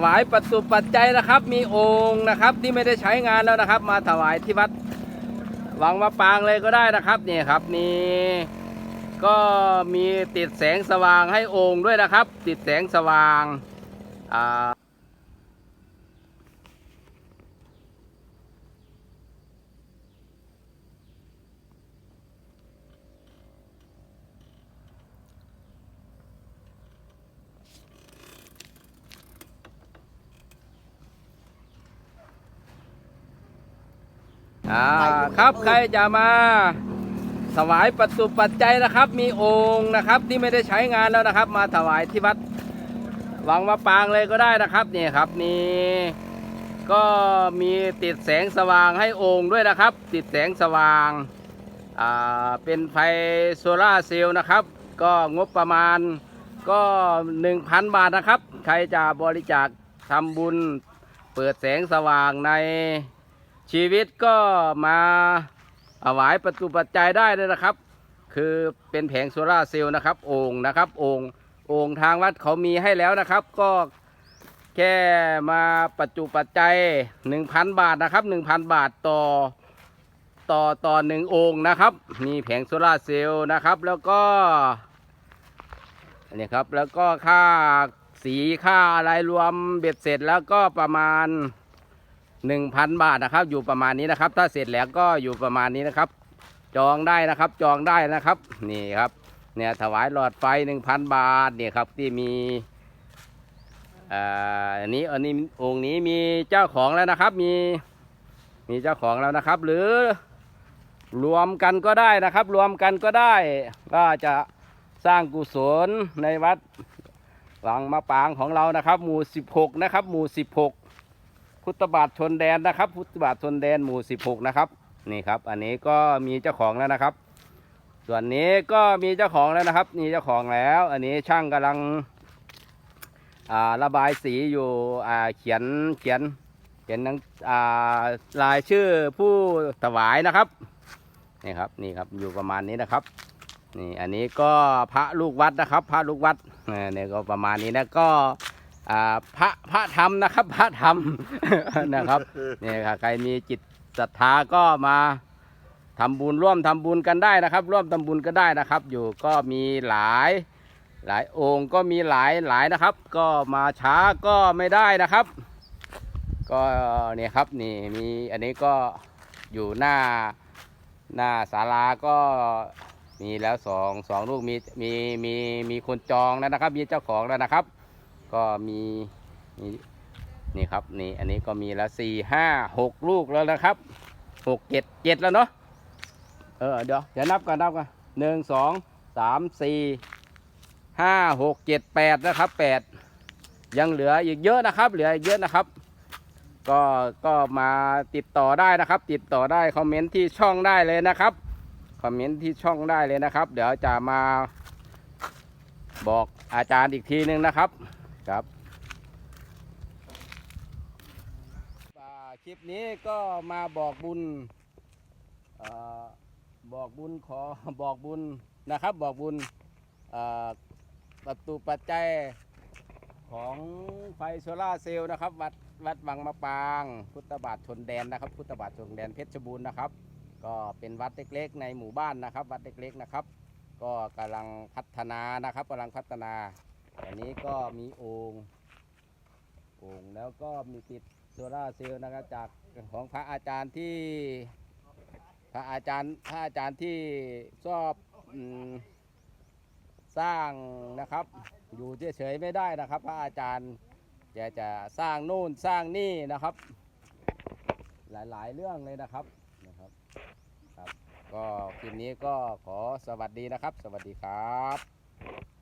ถวายปัจจุปัจจัยนะครับ มีองค์นะครับที่ไม่ได้ใช้งานแล้วนะครับ มาถวายที่วัดวังมะปางเลยก็ได้นะครับนี่ครับนี่ก็มีติดแสงสว่างให้องค์ด้วยนะครับ ติดแสงสว่างอ่า อ่าครับใครจะมาถวายปัจจุปัจจัยนะครับ มีโองค์นะครับที่ไม่ได้ใช้งานแล้วนะครับ มาถวายที่วัดวังมะปางเลยก็ได้นะครับนี่ครับนี่ก็มีติดแสงสว่างให้โองค์ด้วยนะครับ ติดแสงสว่างอ่าเป็นไฟโซลาร์เซลล์นะครับ ก็งบประมาณก็ 1,000 บาทนะครับ ใครจะบริจาคทำบุญเปิดแสงสว่างใน ชีวิตก็มาถวายประตูปัจจัยได้เลยนะครับ คือเป็นแผงโซลาเซลล์นะครับโอ่งนะครับโอ่งโอ่งทางวัดเขามีให้แล้วนะครับ ก็แค่มาปัจจุปัจจัย 1,000 บาทนะครับ 1,000 บาทต่อต่อต่อหนึ่งโอ่งนะครับ มีแผงโซลาเซลล์นะครับ แล้วก็นนี้ครับแล้วก็ค่าสีค่าอะไรรวมเบ็ดเสร็จแล้วก็ประมาณ 1,000 บาทนะครับ อยู่ประมาณนี้นะครับ ถ้าเสร็จแล้วก็อยู่ประมาณนี้นะครับ จองได้นะครับจองได้นะครับนี่ครับเนี่ยถวายหลอดไฟ 1,000 บาทเนี่ยครับที่มีอ่าอันนี้อันนี้องค์นี้มีเจ้าของแล้วนะครับ มีมีเจ้าของแล้วนะครับ หรือรวมกันก็ได้นะครับ รวมกันก็ได้ ก็จะสร้างกุศลในวัดวังมะปางของเรานะครับ หมู่ 16 นะครับ หมู่ 16 พุทธบาทชนแดนนะครับ พุทธบาทชนแดนหมู่16นะครับนี่ครับ อันนี้ก็มีเจ้าของแล้วนะครับ ส่วนนี้ก็มีเจ้าของแล้วนะครับ มีเจ้าของแล้ว อันนี้ช่างกำลังระบายสีอยู่เขียนเขียนเขียนนังลายชื่อผู้ถวายนะครับนี่ครับนี่ครับอยู่ประมาณนี้นะครับนี่อันนี้ก็พระลูกวัดนะครับ พระลูกวัดเนี่ยก็ประมาณนี้นะก็ พระพระธรรมนะครับ พระธรรมนะครับนี่ครับใครมีจิตศรัทธาก็มาทำบุญร่วมทำบุญกันได้นะครับ ร่วมทำบุญกันได้นะครับ อยู่ก็มีหลายหลายองค์ก็มีหลายหลายนะครับ ก็มาช้าก็ไม่ได้นะครับ ก็เนี่ยครับนี่มีอันนี้ก็อยู่หน้าหน้าศาลาก็มีแล้วสองสองลูกมีมีมีมีคนจองแล้วนะครับ มีเจ้าของแล้วนะครับ ก็มีมีนี่ครับนี่อันนี้ก็มีแล้วสี่ห้าหกลูกแล้วนะครับหกเจ็ดเจ็ดแล้วเนาะเออเดี๋ยวเดี๋ยวนับกันนับกันหนึ่งสองสามสี่ห้าหกเจ็ดแปดนะครับแปดยังเหลืออีกเยอะนะครับ เหลืออีกเยอะนะครับ ก็ก็มาติดต่อได้นะครับ ติดต่อได้คอมเมนต์ที่ช่องได้เลยนะครับคอมเมนต์ที่ช่องได้เลยนะครับ เดี๋ยวจะมาบอกอาจารย์อีกทีนึงนะครับ ครับคลิปนี้ก็มาบอกบุญอบอกบุญขอบอกบุญนะครับ บอกบุญประตูปัจจัยของไฟโซล่าเซลล์นะครับ วัดวัดวังมะปาง พุทธบาทชนแดนนะครับ พุทธบาทชนแดนเพชรบูรณ์นะครับ ก็เป็นวัดเล็กๆในหมู่บ้านนะครับ วัดเล็กๆนะครับ ก็กำลังพัฒนานะครับกำลังพัฒนา อันนี้ก็มีโอ่งโอ่งแล้วก็มีติดโซล่าเซลล์นะครับจากของพระอาจารย์ที่พระอาจารย์พระอาจารย์ที่ชอบสร้างนะครับ อยู่เฉยๆไม่ได้นะครับ พระอาจารย์จะจะสร้างนู่นสร้างนี่นะครับ หลายๆเรื่องเลยนะครับนะครับครับ ก็คลิปนี้ก็ขอสวัสดีนะครับ สวัสดีครับ